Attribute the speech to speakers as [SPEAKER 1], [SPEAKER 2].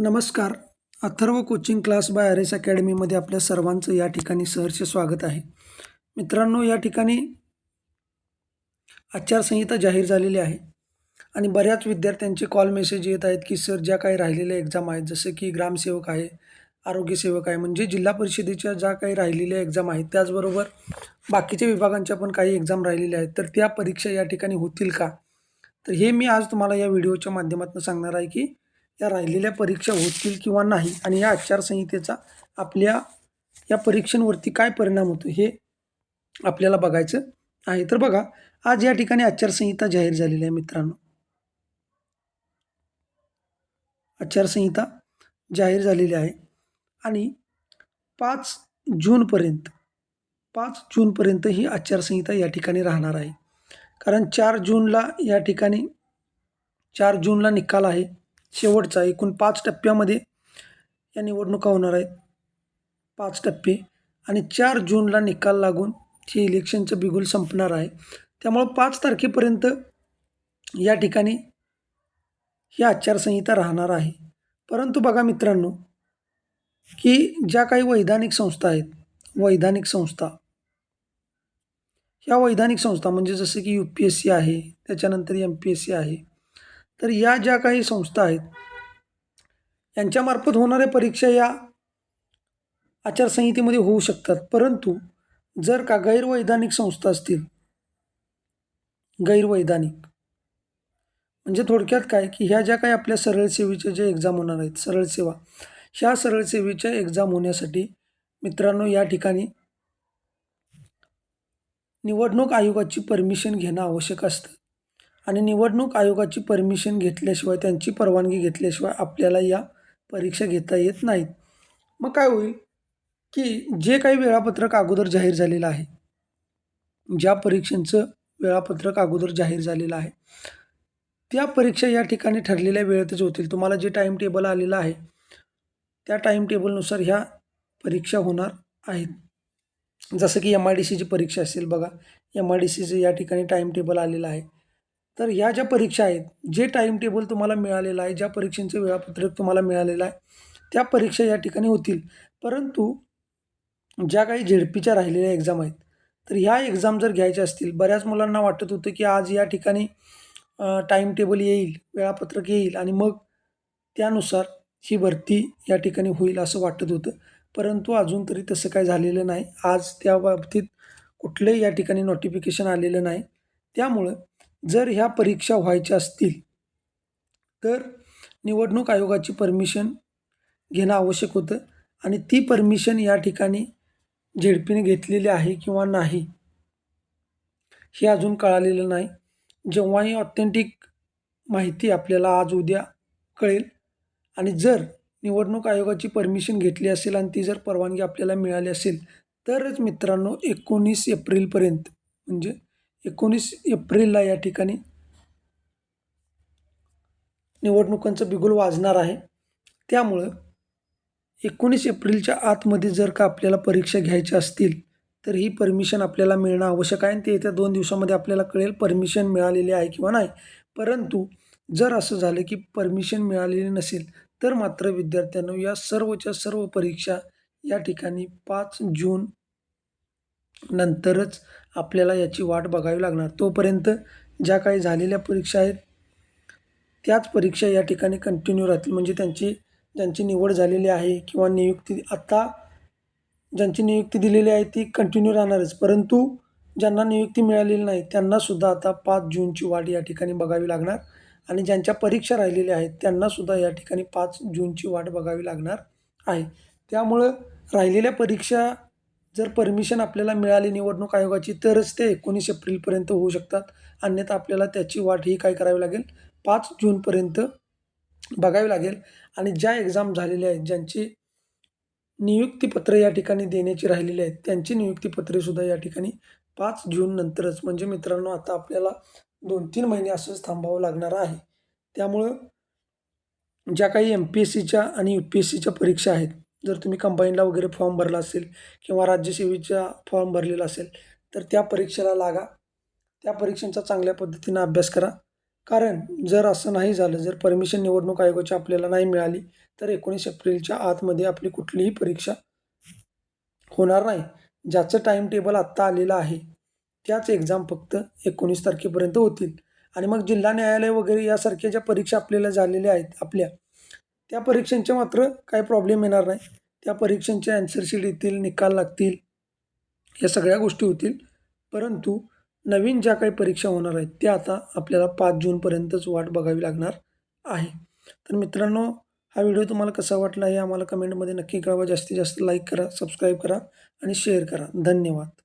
[SPEAKER 1] नमस्कार. Atharva coaching class by R S अकॅडमीमध्ये आपल्या सर्वांचं या ठिकाणी सहर्ष स्वागत आहे. मित्रांनो या ठिकाणी आचारसंहिता जाहीर झालेली आहे. आणि बऱ्याच विद्यार्थ्यांचे कॉल मेसेज येत आहेत की सर ज्या काही राहिलेल्या एक्झाम आहेत जसं की ग्रामसेवक आहे आरोग्यसेवक आहे म्हणजे जिल्हा परिषदेच्या ज्या काही राहिलेल्या एक्झाम आहेत त्याचबरोबर बाकीच्या विभागांच्या पण काही एक्झाम राहिलेल्या आहेत तर त्या परीक्षा या ठिकाणी होतील का? तर हे मी आज तुम्हाला या व्हिडिओच्या माध्यमातून सांगणार आहे की या राहिलेल्या परीक्षा होतील किंवा नाही आणि या आचारसंहितेचा आपल्या या परीक्षांवरती काय परिणाम होतो हे आपल्याला बघायचं आहे. तर बघा आज या ठिकाणी आचारसंहिता जाहीर झालेली आहे मित्रांनो. आचारसंहिता जाहीर झालेली आहे आणि पाच जूनपर्यंत पाच जूनपर्यंत ही आचारसंहिता या ठिकाणी राहणार आहे. कारण चार जूनला या ठिकाणी चार जूनला निकाल आहे. शेवटचा एकूण पाच टप्प्यामध्ये या निवडणुका होणार आहेत. पाच टप्पे. आणि चार जूनला निकाल लागून हे इलेक्शनचं बिगुल संपणार आहे त्यामुळं पाच तारखेपर्यंत या ठिकाणी ही आचारसंहिता राहणार आहे. परंतु बघा मित्रांनो की ज्या काही वैधानिक संस्था आहेत वैधानिक संस्था ह्या वैधानिक संस्था म्हणजे जसं की यू पी एस सी आहे त्याच्यानंतर एम पी एस सी आहे तर या ज्या काही संस्था आहेत यांच्यामार्फत होणाऱ्या परीक्षा या आचारसंहितेमध्ये होऊ शकतात. परंतु जर का गैरवैधानिक संस्था असतील गैरवैधानिक म्हणजे थोडक्यात काय? की ह्या ज्या काही आपल्या सरळ सेवेच्या ज्या एक्झाम होणार आहेत सरळ सेवा ह्या सरळ सेवेच्या एक्झाम होण्यासाठी मित्रांनो या ठिकाणी निवडणूक आयोगाची परमिशन घेणं आवश्यक असतं. आणि निवडणूक आयोगाची परमिशन घेतल्याशिवाय त्यांची परवानगी घेतल्याशिवाय आपल्याला या परीक्षा घेता येत नाहीत. मग काय होईल की जे काही वेळापत्रक अगोदर जाहीर झालेलं आहे ज्या परीक्षांचं वेळापत्रक अगोदर जाहीर झालेलं आहे त्या परीक्षा या ठिकाणी ठरलेल्या वेळेतच होतील. तुम्हाला जे टाईम टेबल आलेलं आहे त्या टाईम टेबलनुसार ह्या परीक्षा होणार आहेत. जसं की एम आय डी सीची परीक्षा असेल बघा. एम आय डी सीचं या ठिकाणी टाईम टेबल आलेलं आहे. तर ह्या ज्या परीक्षा आहेत जे टाईम टेबल तुम्हाला मिळालेलं आहे ज्या परीक्षांचं वेळापत्रक तुम्हाला मिळालेलं आहे त्या परीक्षा या ठिकाणी होतील. परंतु ज्या काही झेडपीच्या राहिलेल्या एक्झाम आहेत तर ह्या एक्झाम जर घ्यायच्या असतील बऱ्याच मुलांना वाटत होतं की आज या ठिकाणी टाईम टेबल येईल वेळापत्रक येईल आणि मग त्यानुसार ही भरती या ठिकाणी होईल असं वाटत होतं. परंतु अजून तरी तसं काय झालेलं नाही. आज त्या बाबतीत कुठलंही या ठिकाणी नोटिफिकेशन आलेलं नाही. त्यामुळं जर ह्या परीक्षा व्हायच्या असतील तर निवडणूक आयोगाची परमिशन घेणं आवश्यक होतं. आणि ती परमिशन या ठिकाणी झेडपीने घेतलेली आहे किंवा नाही हे अजून कळालेलं नाही. जेव्हाही ऑथेंटिक माहिती आपल्याला आज उद्या कळेल. आणि जर निवडणूक आयोगाची परमिशन घेतली असेल आणि ती जर परवानगी आपल्याला मिळाली असेल तरच मित्रांनो एकोणीस एप्रिलपर्यंत म्हणजे एकोणीस एप्रिलला या ठिकाणी निवडणुकांचं बिगुल वाजणार आहे. त्यामुळं एकोणीस एप्रिलच्या आतमध्ये जर का आपल्याला परीक्षा घ्यायच्या असतील तर ही परमिशन आपल्याला मिळणं आवश्यक आहे आणि ते येत्या दोन दिवसामध्ये आपल्याला कळेल परमिशन मिळालेली आहे किंवा नाही. परंतु जर असं झालं की परमिशन मिळालेली नसेल तर मात्र विद्यार्थ्यांनो या सर्वच्या सर्व परीक्षा या ठिकाणी पाच जून नंतरच आपल्याला याची वाट बघावी लागणार. तोपर्यंत ज्या काही झालेल्या परीक्षा आहेत त्याच परीक्षा या ठिकाणी कंटिन्यू राहतील. म्हणजे त्यांची ज्यांची निवड झालेली आहे किंवा नियुक्ती आत्ता ज्यांची नियुक्ती दिलेली आहे ती कंटिन्यू राहणारच. परंतु ज्यांना नियुक्ती मिळालेली नाही त्यांनासुद्धा आता पाच जूनची वाट या ठिकाणी बघावी लागणार. आणि ज्यांच्या परीक्षा राहिलेल्या आहेत त्यांनासुद्धा या ठिकाणी पाच जूनची वाट बघावी लागणार आहे. त्यामुळं राहिलेल्या परीक्षा जर परमिशन आपल्याला मिळाली निवडणूक आयोगाची तरच ते एकोणीस एप्रिलपर्यंत होऊ शकतात. अन्यथा आपल्याला त्याची वाट ही काय करावी लागेल? पाच जूनपर्यंत बघावी लागेल. आणि ज्या एक्झाम झालेल्या आहेत ज्यांची नियुक्तीपत्र या ठिकाणी देण्याची राहिलेली आहेत त्यांची नियुक्तीपत्रेसुद्धा या ठिकाणी पाच जून नंतरच. म्हणजे मित्रांनो आता आपल्याला दोन तीन महिने असंच थांबावं लागणार आहे. त्यामुळं ज्या काही एम पी एस सीच्या आणि यू पी एस सीच्या परीक्षा आहेत जर तुम्ही कंबाईनला वगैरे फॉर्म भरला असेल किंवा राज्यसेवेचा फॉर्म भरलेला असेल तर त्या परीक्षेला लागा. त्या परीक्षांचा चांगल्या पद्धतीनं अभ्यास करा. कारण जर असं नाही झालं जर परमिशन निवडणूक आयोगाची आपल्याला नाही मिळाली तर एकोणीस एप्रिलच्या आतमध्ये आपली कुठलीही परीक्षा होणार नाही. ज्याचं टाईम टेबल आत्ता आलेलं आहे त्याच एक्झाम फक्त एकोणीस तारखेपर्यंत होतील. आणि मग जिल्हा न्यायालय वगैरे यासारख्या ज्या परीक्षा आपल्याला झालेल्या आहेत आपल्या त्या परीक्षांचे मात्र काही प्रॉब्लेम येणार नाही. त्या परीक्षांचे ॲन्सर येतील निकाल लागतील या सगळ्या गोष्टी होतील. परंतु नवीन ज्या काही परीक्षा होणार आहेत त्या आता आपल्याला पाच जूनपर्यंतच वाट बघावी लागणार आहे. तर मित्रांनो हा व्हिडिओ तुम्हाला कसा वाटला हे आम्हाला कमेंटमध्ये नक्की कळवा. जास्तीत जास्त लाईक करा सबस्क्राईब करा आणि शेअर करा. धन्यवाद.